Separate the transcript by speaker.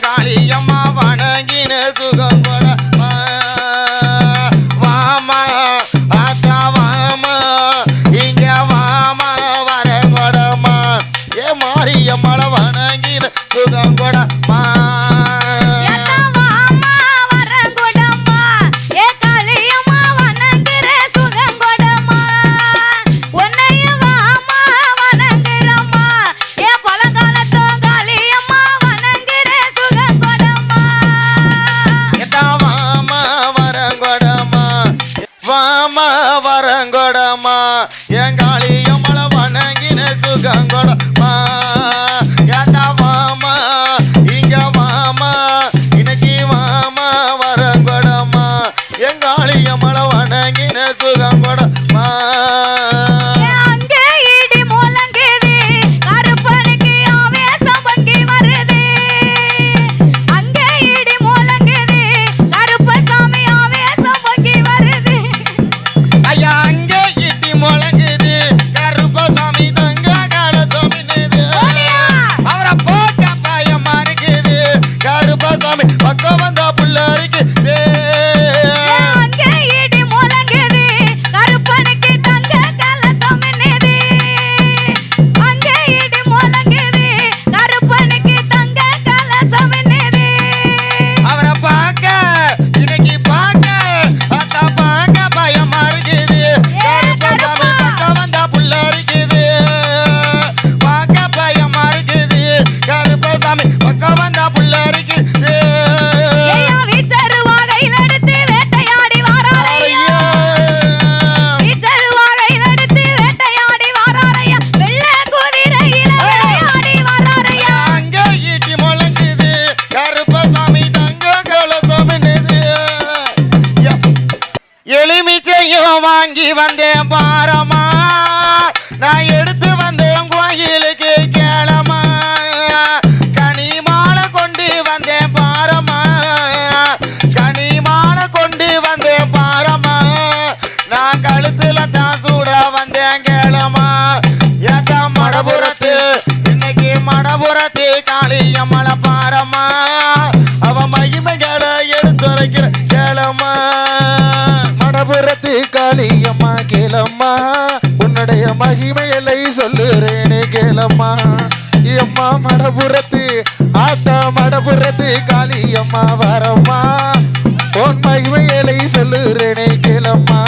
Speaker 1: காளியம்மா வணங்கின சுகம் கொட வாமா ஆத்தா வாமா இங்க வாமா
Speaker 2: வர கொடமா ஏ
Speaker 1: மாரியம்மள வணங்கின சுகம் கொடமா பழங்கொடமா எங்க பணம் வாங்கி வந்தேன் பாரமா நான் எடுத்து வந்தேன் கோயிலுக்கு கேளமா கனிமாலை கொண்டு வந்தேன் பாரமா கனிமாலை கொண்டு வந்தேன் பாரமா நான் கழுத்துல தான் சூட வந்தேன் கேளமா ஏதா மடபுரத்து இன்னைக்கு மடபுரத்து
Speaker 3: காளியம் சொல்லுறேனே கேளம்மா. அம்மா மடபுரத்து ஆத்தா மடபுரத்து காளி அம்மா வரம்மா. பொன் மகிமையலை சொல்லுறேனே கேளம்மா.